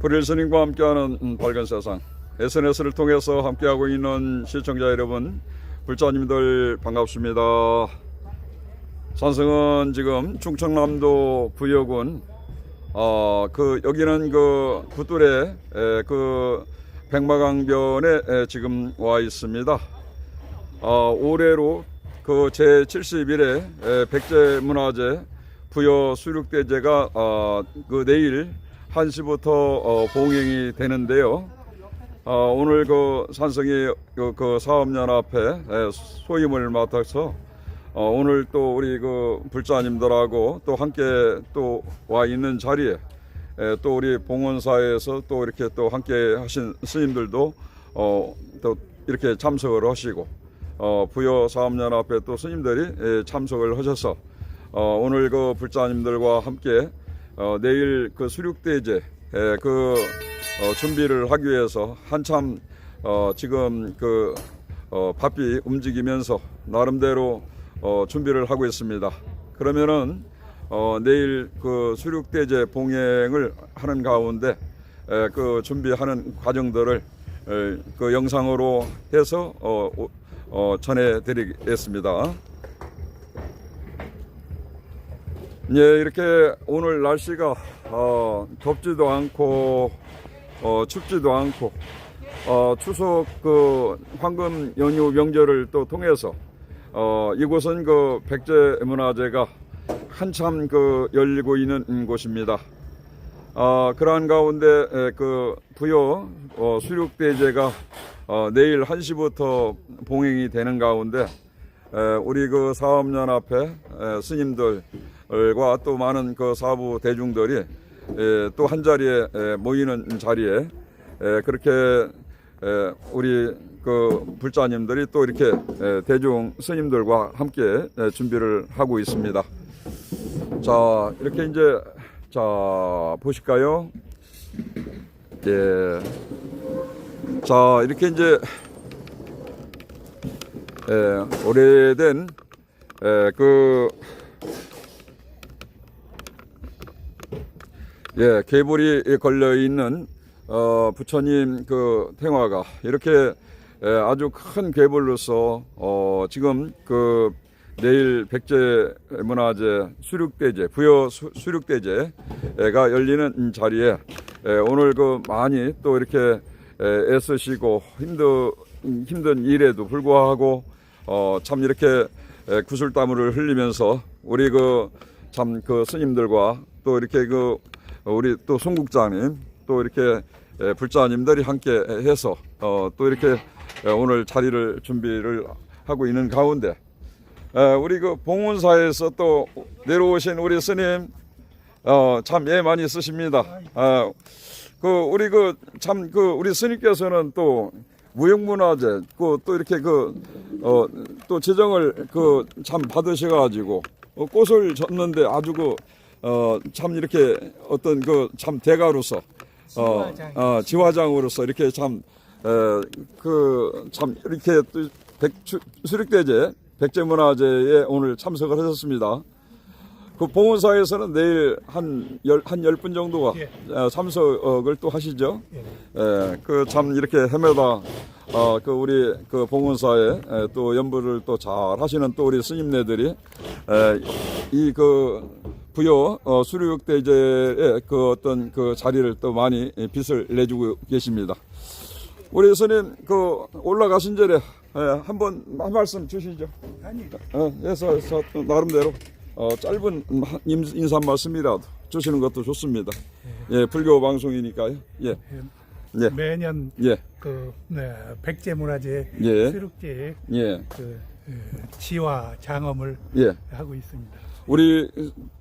불일 스님과 함께하는 음, 밝은 세상. SNS를 통해서 함께하고 있는 시청자 여러분 불자님들 반갑습니다. 산성은 지금 충청남도 부여군 어, 그 여기는 그 에, 그 백마강변에 에, 지금 와 있습니다. 어, 올해로 그 제71회 백제문화재 부여 수륙대제가 어, 그 내일 1시부터 어, 봉행이 되는데요. 어, 오늘 그 산성이 그, 그 사업연합회 에, 소임을 맡아서 어, 오늘 또 우리 그 불자님들하고 또 함께 또 와 있는 자리에 에, 또 우리 봉원사에서 또 이렇게 또 함께 하신 스님들도 어, 또 이렇게 참석을 하시고 어, 부여 사업연합회 또 스님들이 예, 참석을 하셔서 어, 오늘 그 불자님들과 함께 어, 내일 그 수륙대제 예, 그 어, 준비를 하기 위해서 한참 어, 지금 그 어, 바삐 움직이면서 나름대로 어, 준비를 하고 있습니다. 그러면은 어, 내일 그 수륙대제 봉행을 하는 가운데 에, 그 준비하는 과정들을 에, 그 영상으로 해서 어, 오- 어, 전해드리겠습니다. 예, 이렇게 오늘 날씨가 어, 덥지도 않고 어, 춥지도 않고 어, 추석 그 황금 연휴 명절을 또 통해서 어, 이곳은 그 백제 문화재가 한참 그 열리고 있는 곳입니다. 어, 그러한 가운데 에, 그 부여 어, 수륙대제가 어, 내일 1시부터 봉행이 되는 가운데 에, 우리 그 사업연합회 에, 스님들 과또 많은 그 사부 대중들이 또 한 자리에 에, 모이는 자리에 에, 그렇게 에, 우리 그 불자님들이 또 이렇게 에, 대중 스님들과 함께 에, 준비를 하고 있습니다. 자 이렇게 이제 자 보실까요? 예. 자 이렇게 이제 예, 오래된 예, 그 예, 개불이 걸려 있는 어, 부처님 그 탱화가 이렇게 예, 아주 큰 괴물로서 어, 지금 그 내일 백제 문화재 수륙대제 부여 수, 수륙대제가 열리는 자리에 예, 오늘 그 많이 또 이렇게 예, 애쓰시고 힘든 힘든 일에도 불구하고 어, 참 이렇게 예, 구슬땀을 흘리면서 우리 그 참그 스님들과 또 이렇게 그 우리 또 송국장님 또 이렇게 예, 불자님들이 함께 해서 어, 또 이렇게 예, 오늘 자리를 준비를 하고 있는 가운데 에, 우리 그 봉훈사에서 또 내려오신 우리 스님 어, 참예 많이 쓰십니다. 아, 그 우리 그참그 우리 스님께서는 또 무형문화재 그 또 이렇게 그어또 재정을 그 참 받으셔 가지고 어, 꽃을 줬는데 아주 그 어 참 이렇게 어떤 그 참 대가로서 어, 어 지화장으로서 이렇게 참 그 참 이렇게 또 백, 수륙대제 백제문화제에 오늘 참석을 하셨습니다. 그 봉원사에서는 내일 한 열, 한 열 분 정도가 예. 어, 참석을 또 하시죠. 예, 그 참 이렇게 헤매다, 어, 그 우리 그 봉원사에 에, 또 연부를 또 잘 하시는 또 우리 스님네들이 이 그 부여 어, 수륙 대제의 그 어떤 그 자리를 또 많이 빛을 내주고 계십니다. 우리 스님 그 올라가신 전에 예, 한번 한 말씀 주시죠. 아니 어, 해서, 해서 또 나름대로 어, 짧은 인- 인사 말씀이라도 주시는 것도 좋습니다. 예, 불교 방송이니까요. 예, 예, 매년 예, 그 네, 백제 문화재 예. 수륙제 예, 그 에, 지화 장엄을 예. 하고 있습니다. 우리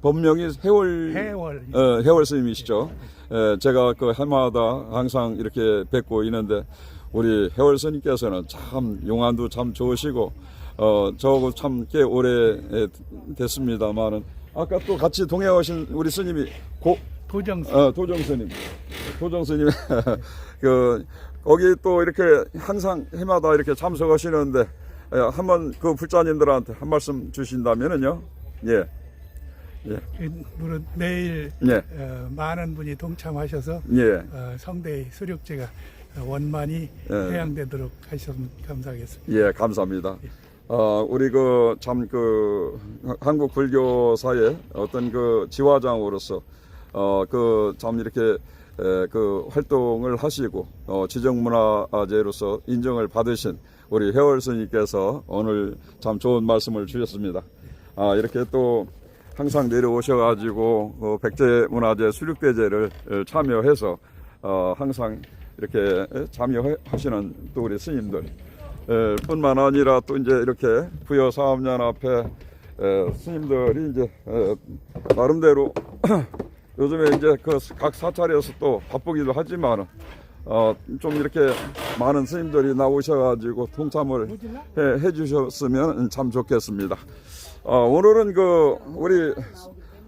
본명이 해월 해월. 어, 해월 스님이시죠. 예, 제가 그 해마다 항상 이렇게 뵙고 있는데 우리 해월 스님께서는 참 용안도 참 좋으시고 어, 저하고 참 꽤 오래 예, 됐습니다만은 아까 또 같이 동행하신 우리 스님이 고, 도정 어, 도정 스님, 도정 스님, 그 거기 또 이렇게 항상 해마다 이렇게 참석하시는데 예, 한번 그 불자님들한테 한 말씀 주신다면은요, 예, 예. 그 물론 내일 예. 어, 많은 분이 동참하셔서 예. 어, 성대의 수력제가 어, 원만히 예. 해양되도록 하셨으면 감사하겠습니다. 예, 감사합니다. 어, 우리 그참그 한국 불교사의 어떤 그 지화장으로서 어, 그 참 이렇게 에, 그 활동을 하시고 어, 지정문화재로서 인정을 받으신 우리 회월 스님께서 오늘 참 좋은 말씀을 주셨습니다. 아, 이렇게 또 항상 내려오셔가지고 어, 백제문화재 수륙대제를 어, 참여해서 어, 항상 이렇게 참여하시는 또 우리 스님들 에, 뿐만 아니라 또 이제 이렇게 부여 사업년 앞에 에, 스님들이 이제 에, 나름대로 요즘에 이제 그 각 사찰에서 또 바쁘기도 하지만 어, 좀 이렇게 많은 스님들이 나오셔가지고 동참을 해, 해주셨으면 참 좋겠습니다. 어, 오늘은 그 우리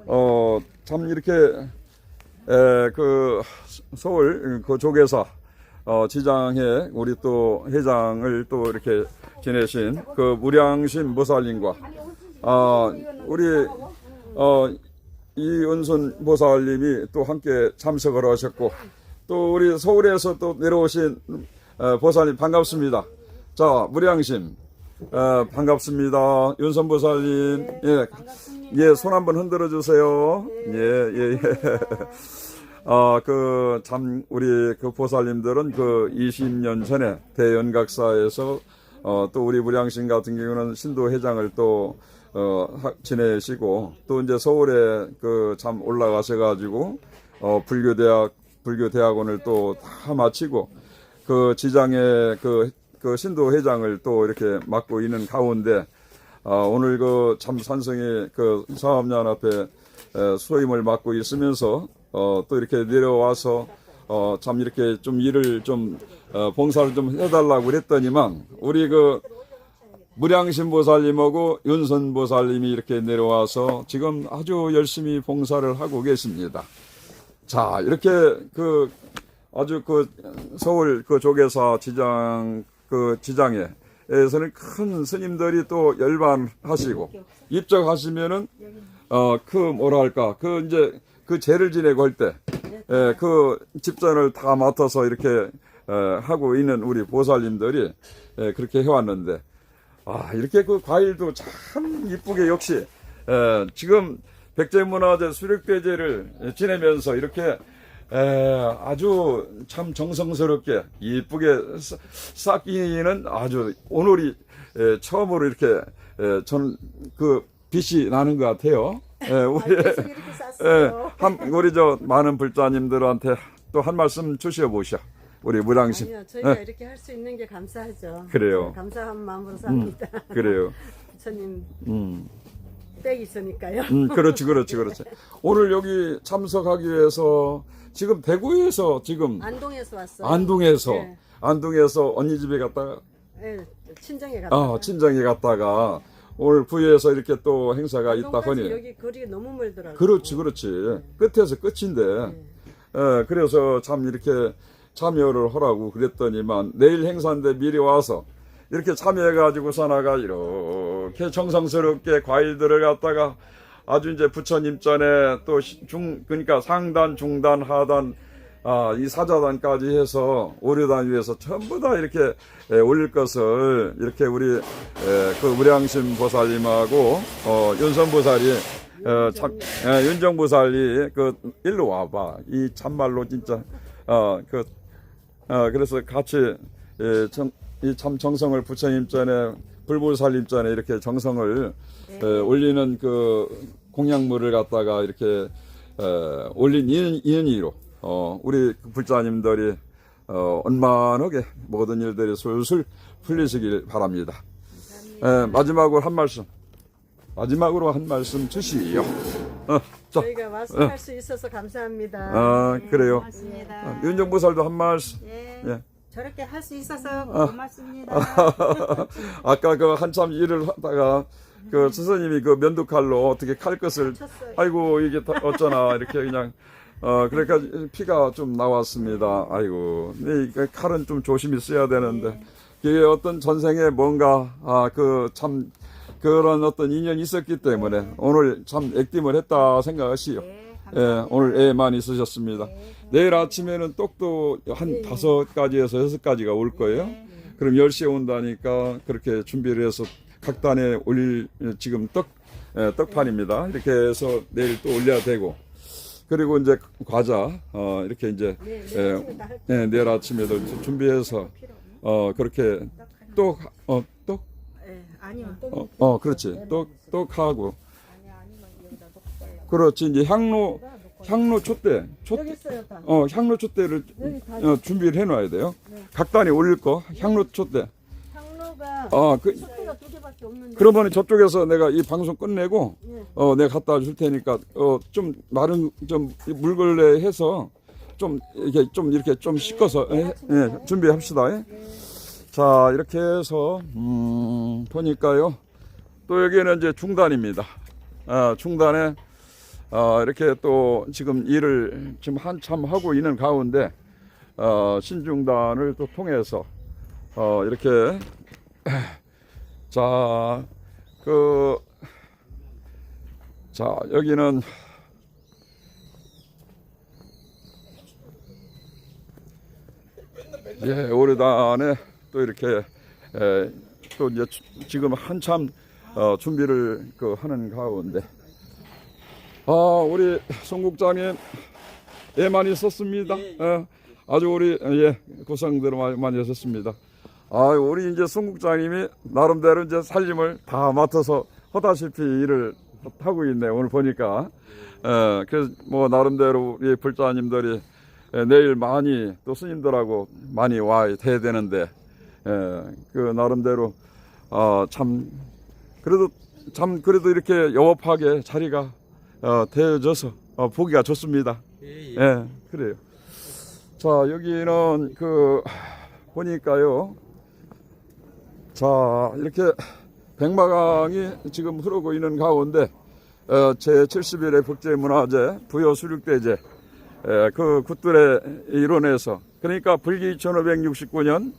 어, 참 이렇게 에, 그 서울 그 조계사 어, 지장에 우리 또 회장을 또 이렇게 지내신 그 무량신 보살님과 아 우리 어 이은순 보살님이 또 함께 참석을 하셨고 또 우리 서울에서 또 내려오신 어, 보살님 반갑습니다. 자 무량심 어, 반갑습니다. 윤선 보살님 예, 예, 손 한번 흔들어 주세요. 예, 예, 예. 아, 그, 참, 우리 그 보살님들은 그 20년 전에 대연각사에서 어, 또 우리 무량신 같은 경우는 신도회장을 또, 어, 하- 지내시고 또 이제 서울에 그 참 올라가셔가지고 어, 불교대학, 불교대학원을 또 다 마치고 그 지장의 그, 그 신도 회장을 또 이렇게 맡고 있는 가운데 아, 오늘 그 참 산성의 그 사업년 앞에 에, 수임을 맡고 있으면서 어, 또 이렇게 내려와서 어, 참 이렇게 좀 일을 좀 어, 봉사를 좀 해달라고 그랬더니만 우리 그 무량신 보살님하고 윤선 보살님이 이렇게 내려와서 지금 아주 열심히 봉사를 하고 계십니다. 자, 이렇게 그 아주 그 서울 그 조계사 지장 그 지장에 에서는 큰 스님들이 또 열반하시고 입적하시면은 어그 뭐랄까? 그 이제 그 제를 지내고 할 때그 집전을 다 맡아서 이렇게 에, 하고 있는 우리 보살님들이 에, 그렇게 해왔는데 아 이렇게 그 과일도 참 이쁘게 역시 에, 지금 백제문화재 수력대제를 지내면서 이렇게 에, 아주 참 정성스럽게 이쁘게 쌓- 쌓기는 아주 오늘이 에, 처음으로 이렇게 에, 저는 그 빛이 나는 것 같아요. 에, 우리 계속 이렇게 예. 한, 우리 저 많은 불자님들한테 또 한 말씀 주시어 보시오. 우리 무량심. 아니요, 저희가 예. 이렇게 할 수 있는 게 감사하죠. 그래요. 네, 감사한 마음으로 삽니다. 그래요. 부처님 음, 댁 있으니까요. 음, 그렇지, 그렇지, 그렇지. 오늘 여기 참석하기 위해서 지금 대구에서 지금 안동에서 왔어요. 안동에서 네. 안동에서 언니 집에 갔다가 네, 친정에 갔다. 아 친정에 갔다가 오늘 부에서 이렇게 또 행사가 있다 하니 여기 거리 너무 멀더라고요. 그렇지, 그렇지. 끝에서 끝인데. 예, 그래서 참 이렇게 참여를 하라고 그랬더니만 내일 행사인데 미리 와서 이렇게 참여해가지고 사나가 이렇게 정성스럽게 과일들을 갖다가 아주 이제 부처님 전에 또 중 그러니까 상단, 중단, 하단 아, 이 사자단까지 해서 오류단 위에서 전부 다 이렇게 예, 올릴 것을 이렇게 우리 예, 그 무량심 보살님하고 어, 윤선 보살이 어, 참, 예, 윤정 보살이 그 일로 와봐. 이 참말로 진짜 어그 어, 그래서 같이 예, 정, 이 참 정성을 부처님 전에 불불살님 전에 이렇게 정성을 예, 올리는 그 공약물을 갖다가 이렇게 어, 올린 인연이로 어, 우리 불자님들이 어, 원만하게 모든 일들이 술술 풀리시길 바랍니다. 예, 마지막으로 한 말씀. 마지막으로 한 말씀 주시오. 어, 자, 저희가 와서 할수 있어서 감사합니다. 아, 그래요. 고맙습니다. 어, 윤정보살도 한 말씀. 예. 예. 저렇게 할 수 있어서 아. 고맙습니다. 아까 그 한참 일을 하다가 그 스승님이 그 면도칼로 어떻게 칼 것을 쳤어요. 아이고 이게 다 어쩌나 이렇게 그냥 어 그러니까 피가 좀 나왔습니다. 아이고 근데 이 칼은 좀 조심히 써야 되는데 이게 어떤 전생에 뭔가 아 그 참 그런 어떤 인연이 있었기 때문에 오늘 참 액땜을 했다 생각하시오. 네, 예, 오늘 애 많이 쓰셨습니다. 내일 아침에는 똑도 한 다섯 가지에서 여섯 가지가 올 거예요. 그럼 10시에 온다니까 그렇게 준비를 해서 각 단에 올릴 지금 떡, 예, 떡판입니다. 이렇게 해서 내일 또 올려야 되고. 그리고 이제 과자, 어, 이렇게 이제, 네, 예, 예, 내일 아침에도 준비해서, 어, 그렇게 또, 어, 또, 예, 아니요. 어, 어, 그렇지. 또, 또 하고. 그렇지. 이제 향로, 향로 촛대, 촛대, 여기 있어요, 다. 어, 향로 촛대를 여기 다. 어, 준비를 해놔야 돼요. 각 단에 올릴 거, 향로 촛대. 향로가 어, 그, 촛대가 두 개밖에 없는데. 그러면 저쪽에서 내가 이 방송 끝내고, 네. 어, 내가 갖다 줄 테니까, 어, 좀, 마른, 좀, 물걸레 해서, 좀, 이렇게, 좀, 이렇게 좀 씻어서, 예, 예, 준비합시다. 예. 자, 이렇게 해서, 음, 보니까요. 또 여기는 이제 중단입니다. 아, 중단에, 어, 이렇게 또 지금 일을 지금 한참 하고 있는 가운데, 어, 신중단을 또 통해서, 어, 이렇게, 자, 그, 자, 여기는, 예, 오래단에 또 이렇게, 에, 또 이제 주- 지금 한참 어, 준비를 그 하는 가운데, 아, 우리 송국장님, 예, 많이 썼습니다. 어, 아주 우리, 예, 고생들 많이, 많이 하셨습니다. 아, 우리 이제 송국장님이 나름대로 이제 살림을 다 맡아서 하다시피 일을 하고 있네, 오늘 보니까. 예, 그래서 뭐, 나름대로 우리 불자님들이 예, 내일 많이 또 스님들하고 많이 와야 돼야 되는데, 예, 그 나름대로, 어, 참, 그래도 참, 그래도 이렇게 영업하게 자리가 어, 되어져서 어, 보기가 좋습니다. 예, 그래요. 자, 여기는 그, 보니까요. 자, 이렇게 백마강이 지금 흐르고 있는 가운데, 어, 제71회 국제문화재 부여 수륙대제, 에, 그 굿들의 이론에서, 그러니까 불기 2569년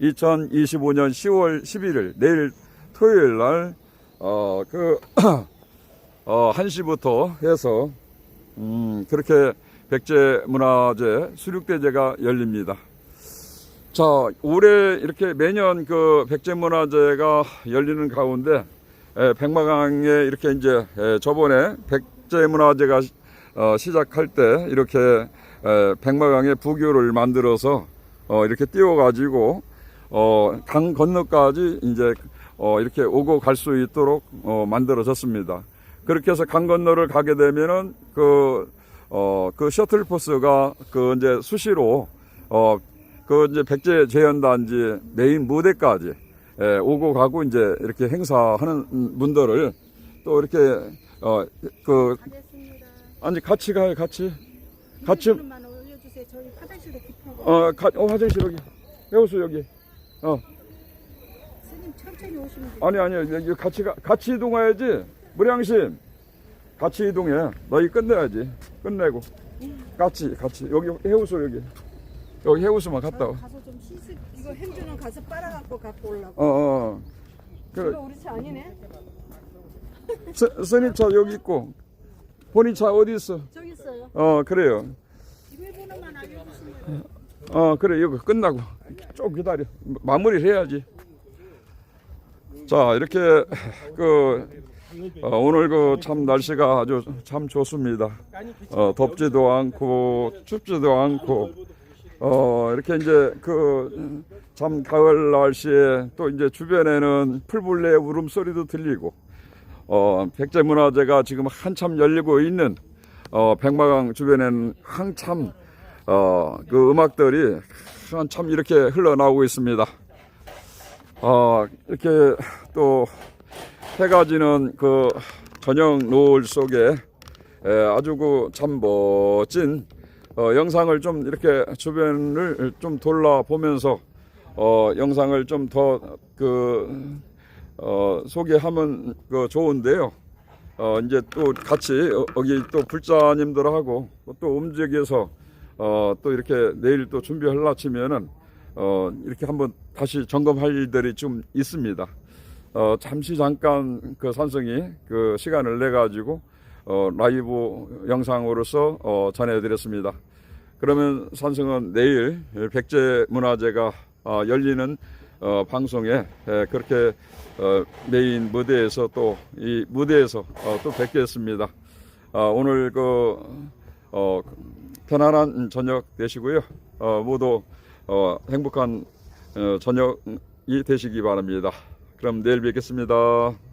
2025년 10월 11일, 내일 토요일 날, 어, 그, 어, 1시부터 해서, 음, 그렇게 백제문화재 수륙대제가 열립니다. 자, 올해 이렇게 매년 그 백제문화제가 열리는 가운데 에, 백마강에 이렇게 이제 에, 저번에 백제문화제가 시- 어, 시작할 때 이렇게 에, 백마강에 부교를 만들어서 어, 이렇게 띄워가지고 어, 강 건너까지 이제 어, 이렇게 오고 갈 수 있도록 어, 만들어졌습니다. 그렇게 해서 강 건너를 가게 되면은 그, 어, 그 셔틀버스가 그 이제 수시로 어, 그 이제 백제 재현단지 메인 무대까지 예, 오고 가고 이제 이렇게 행사하는 분들을 또 이렇게 어그 하겠습니다. 아니 같이 가요 같이. 같이. 어, 가, 어 화장실 여기. 해우수 여기. 어. 아니 아니 여기 같이 가 같이 이동해야지 무량심 같이 이동해 너희 끝내야지 끝내고 같이 같이 여기 해우수 여기 여기 해우수만 갔다 와 가서 좀 씻을. 이거 행주는 가서 빨아갖고 갖고 올라고. 어, 어. 그, 이거 우리 차 아니네? 스, 스님 차 여기 있고, 본인 차 어디 있어? 저기 있어요. 어, 그래요. 비밀번호만 알려주시면. 어, 그래, 이거 끝나고. 좀 기다려. 마무리를 해야지. 자, 이렇게, 그, 어, 오늘 그 참 날씨가 아주 참 좋습니다. 어, 덥지도 않고, 춥지도 않고, 어, 이렇게 이제 그, 참 가을 날씨에 또 이제 주변에는 풀벌레 울음소리도 들리고, 어, 백제문화제가 지금 한참 열리고 있는, 어, 백마강 주변에는 한참, 어, 그 음악들이 한참 이렇게 흘러나오고 있습니다. 어, 이렇게 또 해가 지는 그 저녁 노을 속에 에, 아주 그 참 멋진 어, 영상을 좀 이렇게 주변을 좀 돌아보면서 어, 영상을 좀 더그 어, 소개하면 그 좋은데요. 어, 이제 또 같이 어, 여기 또 불자님들하고 또 움직여서 어, 또 이렇게 내일 또 준비하려 치면은 어, 이렇게 한번 다시 점검할 일들이 좀 있습니다. 어, 잠시 잠깐 그 산성이 그 시간을 내 가지고 어, 라이브 영상으로서 어, 전해드렸습니다. 그러면 산성은 내일 백제 문화제가 어, 열리는 어, 방송에 에, 그렇게 어, 메인 무대에서 또 이 무대에서 어, 또 뵙겠습니다. 아, 오늘 그 어, 편안한 저녁 되시고요. 어, 모두 어, 행복한 어, 저녁이 되시기 바랍니다. 그럼 내일 뵙겠습니다.